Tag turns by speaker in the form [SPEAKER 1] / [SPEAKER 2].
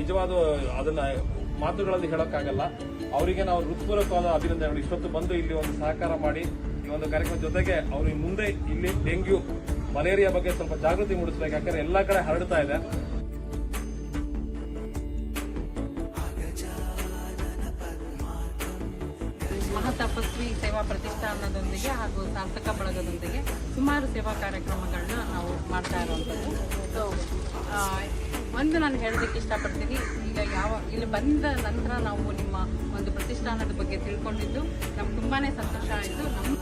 [SPEAKER 1] ನಿಜವಾದ ಅದನ್ನ ಮಾತುಗಳಲ್ಲಿ ಹೇಳೋಕ್ಕಾಗಲ್ಲ. ಅವರಿಗೆ ನಾವು ಹೃತ್ಪೂರ್ವಕವಾದ ಅಭಿನಂದನೆಗಳು. ಇಷ್ಟೊತ್ತು ಬಂದು ಇಲ್ಲಿ ಒಂದು ಸಹಕಾರ ಮಾಡಿ ಈ ಒಂದು ಕಾರ್ಯಕ್ರಮ ಜೊತೆಗೆ ಅವರು ಮುಂದೆ ಇಲ್ಲಿ ಡೆಂಗ್ಯೂ, ಮಲೇರಿಯಾ ಬಗ್ಗೆ ಸ್ವಲ್ಪ ಜಾಗೃತಿ ಮೂಡಿಸಬೇಕು. ಯಾಕಂದ್ರೆ ಎಲ್ಲ ಕಡೆ ಹರಡ್ತಾ ಇದೆ.
[SPEAKER 2] ಮಹಾತಪಸ್ವಿ ಸೇವಾ ಪ್ರತಿಷ್ಠಾನದೊಂದಿಗೆ ಹಾಗೂ ಸಾರ್ಥಕ ಬಳಗದೊಂದಿಗೆ ಸುಮಾರು ಸೇವಾ ಕಾರ್ಯಕ್ರಮಗಳನ್ನ ನಾವು ಮಾಡ್ತಾ ಇರುವಂತದ್ದು ಸೊ ಒಂದು ನಾನು ಹೇಳೋದಕ್ಕೆ ಇಷ್ಟಪಡ್ತೀನಿ. ಈಗ ಯಾವ ಇಲ್ಲಿ ಬಂದ ನಂತರ ನಾವು ನಿಮ್ಮ ಒಂದು ಪ್ರತಿಷ್ಠಾನದ ಬಗ್ಗೆ ತಿಳ್ಕೊಂಡಿದ್ದು ನಮ್ಗೆ ತುಂಬಾ ಸಂತೋಷ ಆಯಿತು. ನಮ್ಮ